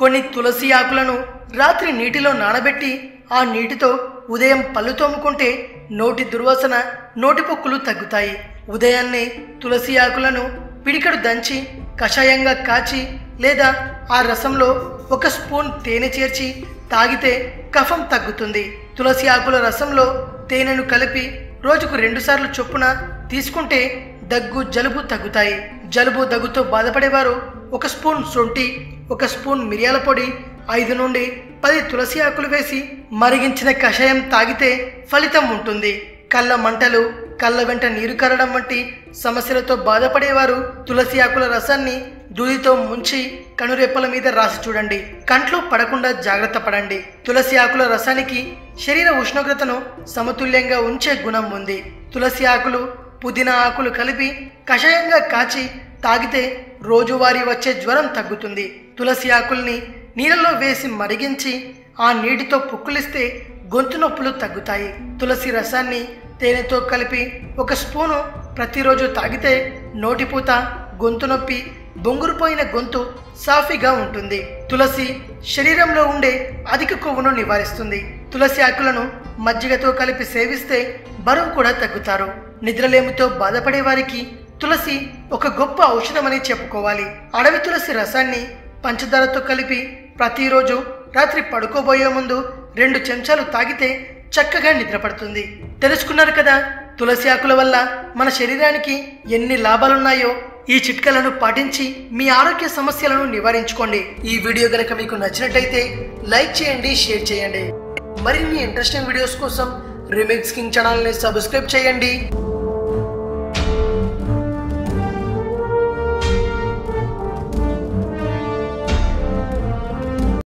కొన్ని తులసి ఆకులను రాత్రి నీటిలో నానబెట్టి ఆ నీటితో ఉదయం పళ్ళు తోముకుంటే నోటి దుర్వాసన నోటి పొక్కులు తగ్గుతాయి. ఉదయాన్నే తులసి ఆకులను పిడికడు దంచి కషాయంగా కాచి లేదా ఆ రసంలో ఒక స్పూన్ తేనె చేర్చి తాగితే కఫం తగ్గుతుంది. తులసి ఆకుల రసంలో తేనెను కలిపి రోజుకు రెండుసార్లు చొప్పున తీసుకుంటే దగ్గు జలుబు తగ్గుతాయి. జలుబు దగ్గుతో బాధపడేవారు ఒక స్పూన్ శొంఠి ఒక స్పూన్ మిరియాల పొడి ఐదు నుండి పది తులసి ఆకులు వేసి మరిగించిన కషాయం తాగితే ఫలితం ఉంటుంది. కళ్ళ మంటలు కళ్ళ వెంట నీరు కరడం వంటి సమస్యలతో బాధపడేవారు తులసి ఆకుల రసాన్ని దూదితో ముంచి కనురెప్పల మీద రాసి చూడండి. కంట్లో పడకుండా జాగ్రత్త పడండి. తులసి ఆకుల రసానికి శరీర ఉష్ణోగ్రతను సమతుల్యంగా ఉంచే గుణం ఉంది. తులసి ఆకులు పుదీనా ఆకులు కలిపి కషాయంగా కాచి తాగితే రోజువారీ వచ్చే జ్వరం తగ్గుతుంది. తులసి ఆకుల్ని నీళ్ళలో వేసి మరిగించి ఆ నీటితో పుక్కులిస్తే గొంతు నొప్పులు తగ్గుతాయి. తులసి రసాన్ని తేనెతో కలిపి ఒక స్పూను ప్రతిరోజు తాగితే నోటిపూత గొంతు నొప్పి బొంగురుపోయిన గొంతు సాఫీగా ఉంటుంది. తులసి శరీరంలో ఉండే అధిక కొవ్వును నివారిస్తుంది. తులసి ఆకులను మజ్జిగతో కలిపి సేవిస్తే బరువు కూడా తగ్గుతారు. నిద్రలేమితో బాధపడే వారికి తులసి ఒక గొప్ప ఔషధమని చెప్పుకోవాలి. అడవి తులసి రసాన్ని పంచదారతో కలిపి ప్రతిరోజు రాత్రి పడుకోబోయే ముందు రెండు చెంచాలు తాగితే చక్కగా నిద్రపడుతుంది. తెలుసుకున్నారు కదా తులసి ఆకుల వల్ల మన శరీరానికి ఎన్ని లాభాలున్నాయో? ఈ చిట్కలను పాటించి మీ ఆరోగ్య సమస్యలను నివారించుకోండి. ఈ వీడియో గనక మీకు నచ్చినట్లయితే లైక్ చేయండి షేర్ చేయండి. మరిన్ని ఇంట్రెస్టింగ్ వీడియోస్ కోసం రిమిక్స్ కింగ్ ఛానల్ని సబ్స్క్రైబ్ చేయండి.